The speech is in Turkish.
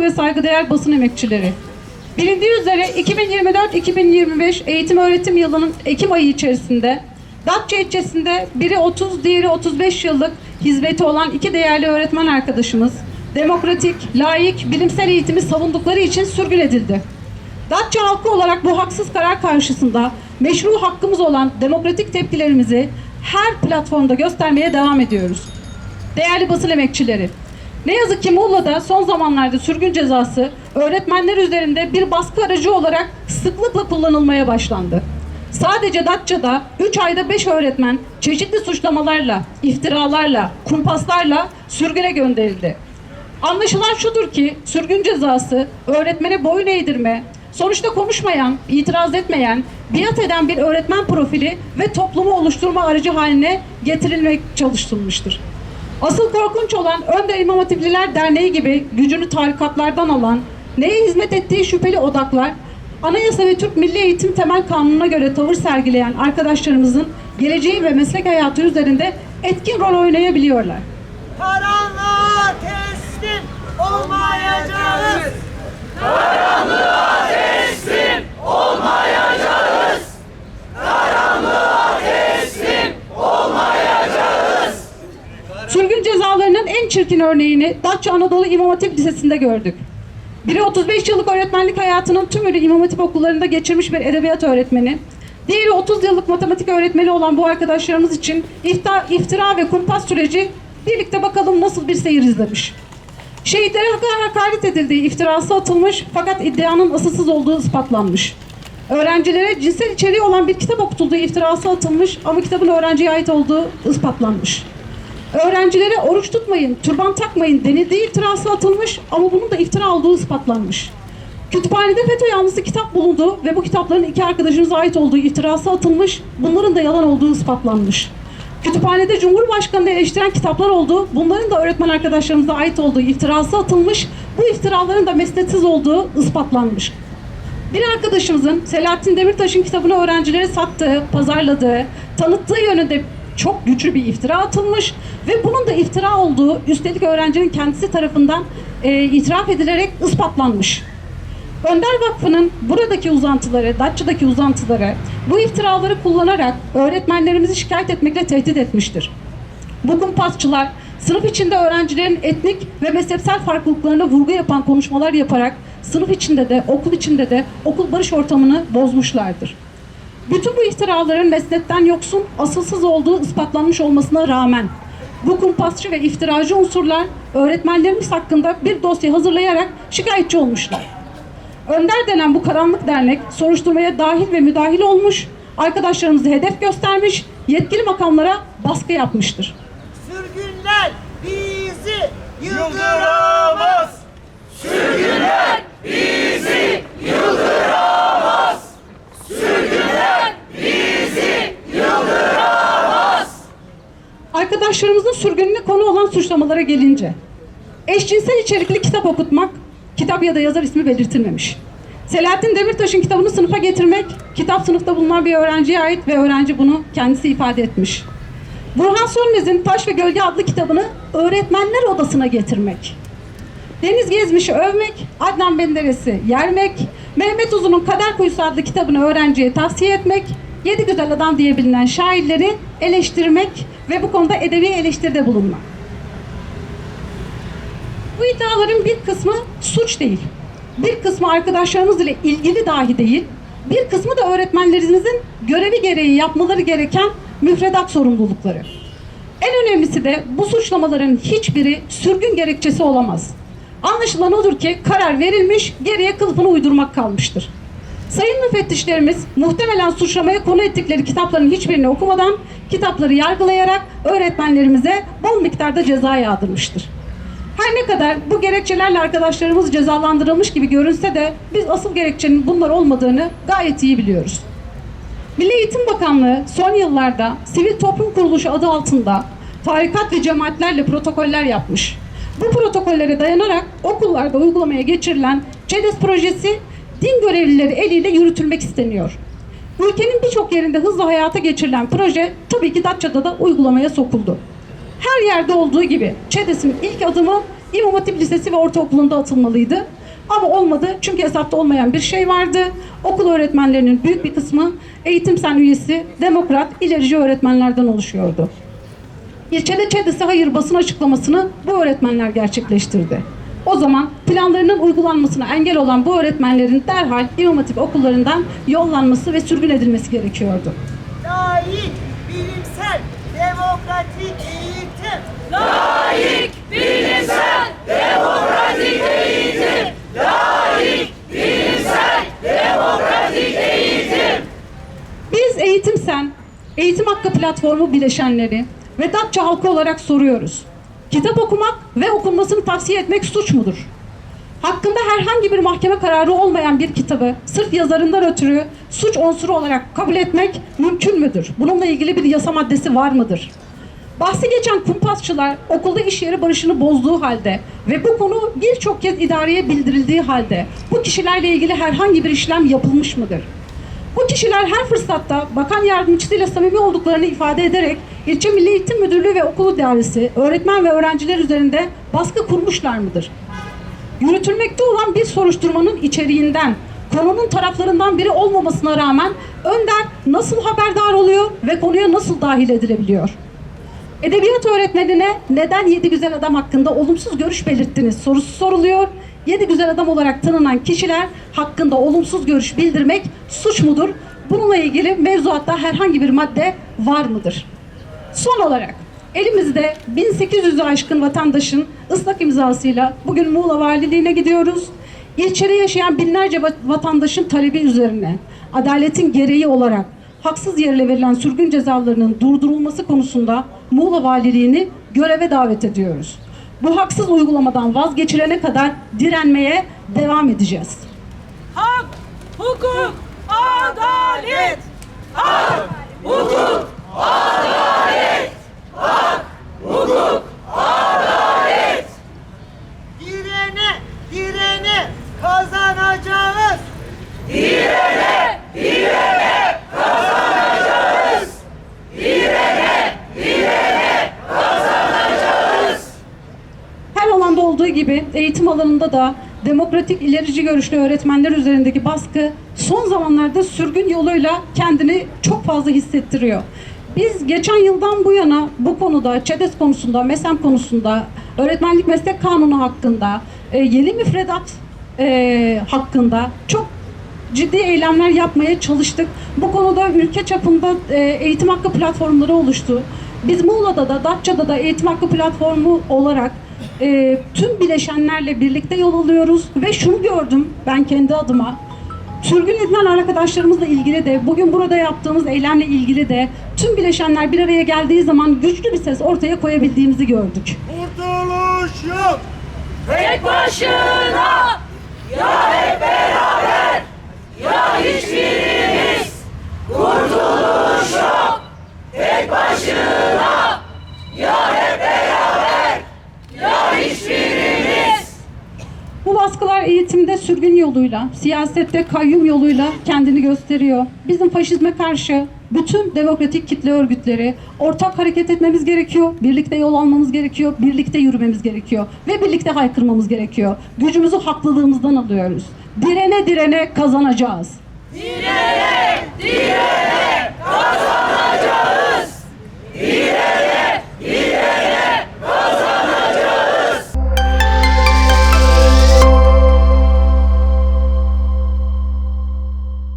ve saygıdeğer basın emekçileri. Bilindiği üzere 2024-2025 eğitim öğretim yılının Ekim ayı içerisinde Datça ilçesinde biri 30, diğeri 35 yıllık hizmeti olan iki değerli öğretmen arkadaşımız demokratik, layık, bilimsel eğitimi savundukları için sürgün edildi. Datça halkı olarak bu haksız karar karşısında meşru hakkımız olan demokratik tepkilerimizi her platformda göstermeye devam ediyoruz. Değerli basın emekçileri, ne yazık ki Muğla'da son zamanlarda sürgün cezası öğretmenler üzerinde bir baskı aracı olarak sıklıkla kullanılmaya başlandı. Sadece Datça'da 3 ayda 5 öğretmen çeşitli suçlamalarla, iftiralarla, kumpaslarla sürgüne gönderildi. Anlaşılan şudur ki sürgün cezası öğretmene boyun eğdirme, sonuçta konuşmayan, itiraz etmeyen, biat eden bir öğretmen profili ve toplumu oluşturma aracı haline getirilmek çalıştırılmıştır. Asıl korkunç olan Önder İmam Hatipliler Derneği gibi gücünü tarikatlardan alan, neye hizmet ettiği şüpheli odaklar, Anayasa ve Türk Milli Eğitim Temel Kanunu'na göre tavır sergileyen arkadaşlarımızın geleceği ve meslek hayatı üzerinde etkin rol oynayabiliyorlar. Karanlığa teslim olmayacağız. Sürgün cezalarının en çirkin örneğini Datça Anadolu İmam Hatip Lisesi'nde gördük. Biri 35 yıllık öğretmenlik hayatının tümünü İmam Hatip okullarında geçirmiş bir edebiyat öğretmeni. Diğeri 30 yıllık matematik öğretmeni olan bu arkadaşlarımız için ifta, iftira ve kumpas süreci birlikte bakalım nasıl bir seyir izlemiş. Şehitlere hak- hakaret edildiği iftirası atılmış fakat iddianın asılsız olduğu ispatlanmış. Öğrencilere cinsel içeriği olan bir kitap okutulduğu iftirası atılmış ama kitabın öğrenciye ait olduğu ispatlanmış. Öğrencilere oruç tutmayın, türban takmayın denildiği iftirası atılmış ama bunun da iftira olduğu ispatlanmış. Kütüphanede FETÖ yanlısı kitap bulundu ve bu kitapların iki arkadaşımıza ait olduğu iftirası atılmış, bunların da yalan olduğu ispatlanmış. Kütüphanede Cumhurbaşkanı'nı eleştiren kitaplar oldu, bunların da öğretmen arkadaşlarımıza ait olduğu iftirası atılmış, bu iftiraların da mesnetsiz olduğu ispatlanmış. Bir arkadaşımızın Selahattin Demirtaş'ın kitabını öğrencilere sattığı, pazarladığı, tanıttığı yönünde çok güçlü bir iftira atılmış ve bunun da iftira olduğu üstelik öğrencinin kendisi tarafından e, itiraf edilerek ispatlanmış. Önder Vakfı'nın buradaki uzantıları, Datça'daki uzantıları bu iftiraları kullanarak öğretmenlerimizi şikayet etmekle tehdit etmiştir. Bu kumpasçılar sınıf içinde öğrencilerin etnik ve mezhepsel farklılıklarına vurgu yapan konuşmalar yaparak sınıf içinde de okul içinde de okul barış ortamını bozmuşlardır. Bütün bu iftiraların mesnetten yoksun, asılsız olduğu ispatlanmış olmasına rağmen bu kumpasçı ve iftiracı unsurlar öğretmenlerimiz hakkında bir dosya hazırlayarak şikayetçi olmuşlar. Önder denen bu karanlık dernek soruşturmaya dahil ve müdahil olmuş, arkadaşlarımızı hedef göstermiş, yetkili makamlara baskı yapmıştır. Sürgünler bizi yıldıramaz. Arkadaşlarımızın sürgününe konu olan suçlamalara gelince, eşcinsel içerikli kitap okutmak, kitap ya da yazar ismi belirtilmemiş. Selahattin Demirtaş'ın kitabını sınıfa getirmek, kitap sınıfta bulunan bir öğrenciye ait ve öğrenci bunu kendisi ifade etmiş. Burhan Sönmez'in Taş ve Gölge adlı kitabını öğretmenler odasına getirmek. Deniz Gezmiş'i övmek, Adnan Menderes'i yermek, Mehmet Uzun'un Kader Kuyusu adlı kitabını öğrenciye tavsiye etmek, Yedi Güzel Adam diye bilinen şairleri eleştirmek ve bu konuda edebi eleştiride bulunmak. Bu iddiaların bir kısmı suç değil. Bir kısmı arkadaşlarımız ile ilgili dahi değil. Bir kısmı da öğretmenlerimizin görevi gereği yapmaları gereken müfredat sorumlulukları. En önemlisi de bu suçlamaların hiçbiri sürgün gerekçesi olamaz. Anlaşılan odur ki karar verilmiş, geriye kılıfını uydurmak kalmıştır. Sayın müfettişlerimiz muhtemelen suçlamaya konu ettikleri kitapların hiçbirini okumadan kitapları yargılayarak öğretmenlerimize bol miktarda ceza yağdırmıştır. Her ne kadar bu gerekçelerle arkadaşlarımız cezalandırılmış gibi görünse de biz asıl gerekçenin bunlar olmadığını gayet iyi biliyoruz. Milli Eğitim Bakanlığı son yıllarda Sivil Toplum Kuruluşu adı altında tarikat ve cemaatlerle protokoller yapmış. Bu protokollere dayanarak okullarda uygulamaya geçirilen ÇEDES projesi din görevlileri eliyle yürütülmek isteniyor. Ülkenin birçok yerinde hızla hayata geçirilen proje tabii ki Datça'da da uygulamaya sokuldu. Her yerde olduğu gibi ÇEDES'in ilk adımı İmam Hatip Lisesi ve Ortaokulu'nda atılmalıydı. Ama olmadı çünkü hesapta olmayan bir şey vardı. Okul öğretmenlerinin büyük bir kısmı eğitim sen üyesi, demokrat, ilerici öğretmenlerden oluşuyordu. İlçede ÇEDES'e hayır basın açıklamasını bu öğretmenler gerçekleştirdi. O zaman planlarının uygulanmasına engel olan bu öğretmenlerin derhal İmam Hatip okullarından yollanması ve sürgün edilmesi gerekiyordu. Layık, bilimsel, demokratik eğitim. Layık, bilimsel, demokratik eğitim. Layık, bilimsel, demokratik eğitim. Biz Eğitim Sen, Eğitim Hakkı Platformu bileşenleri ve Datça halkı olarak soruyoruz. Kitap okumak ve okunmasını tavsiye etmek suç mudur? Hakkında herhangi bir mahkeme kararı olmayan bir kitabı sırf yazarından ötürü suç unsuru olarak kabul etmek mümkün müdür? Bununla ilgili bir yasa maddesi var mıdır? Bahsi geçen kumpasçılar okulda iş yeri barışını bozduğu halde ve bu konu birçok kez idareye bildirildiği halde bu kişilerle ilgili herhangi bir işlem yapılmış mıdır? Bu kişiler her fırsatta bakan yardımcısıyla samimi olduklarını ifade ederek ilçe Milli Eğitim Müdürlüğü ve okul idaresi öğretmen ve öğrenciler üzerinde baskı kurmuşlar mıdır? Yürütülmekte olan bir soruşturmanın içeriğinden konunun taraflarından biri olmamasına rağmen Önder nasıl haberdar oluyor ve konuya nasıl dahil edilebiliyor? Edebiyat öğretmenine neden yedi güzel adam hakkında olumsuz görüş belirttiniz sorusu soruluyor. Yedi güzel adam olarak tanınan kişiler hakkında olumsuz görüş bildirmek suç mudur? Bununla ilgili mevzuatta herhangi bir madde var mıdır? Son olarak elimizde 1800'ü aşkın vatandaşın ıslak imzasıyla bugün Muğla Valiliğine gidiyoruz. İlçede yaşayan binlerce va- vatandaşın talebi üzerine adaletin gereği olarak haksız yerle verilen sürgün cezalarının durdurulması konusunda Muğla Valiliğini göreve davet ediyoruz. Bu haksız uygulamadan vazgeçilene kadar direnmeye devam edeceğiz. Hak, hukuk, adalet. Hak, hukuk, adalet. Hak, hukuk, adalet. Direne, direne kazanacağız. Direne, direne kazanacağız. Direne, direne kazanacağız. Her alanda olduğu gibi eğitim alanında da demokratik ilerici görüşlü öğretmenler üzerindeki baskı son zamanlarda sürgün yoluyla kendini çok fazla hissettiriyor. Biz geçen yıldan bu yana bu konuda, ÇEDES konusunda, MESEM konusunda, öğretmenlik meslek kanunu hakkında, e, yeni müfredat e, hakkında çok ciddi eylemler yapmaya çalıştık. Bu konuda ülke çapında e, eğitim hakkı platformları oluştu. Biz Muğla'da da, Datça'da da eğitim hakkı platformu olarak e, tüm bileşenlerle birlikte yol alıyoruz ve şunu gördüm ben kendi adıma. Sürgün edilen arkadaşlarımızla ilgili de, bugün burada yaptığımız eylemle ilgili de tüm bileşenler bir araya geldiği zaman güçlü bir ses ortaya koyabildiğimizi gördük. Kurtuluş yok. Tek başına ya hep beraber ya hiçbirimiz kurtuluş yok. Tek başına ya hep beraber ya hiçbirimiz Bu baskılar eğitimde sürgün yoluyla, siyasette kayyum yoluyla kendini gösteriyor. Bizim faşizme karşı bütün demokratik kitle örgütleri ortak hareket etmemiz gerekiyor. Birlikte yol almamız gerekiyor. Birlikte yürümemiz gerekiyor. Ve birlikte haykırmamız gerekiyor. Gücümüzü haklılığımızdan alıyoruz. Direne direne kazanacağız. direne direne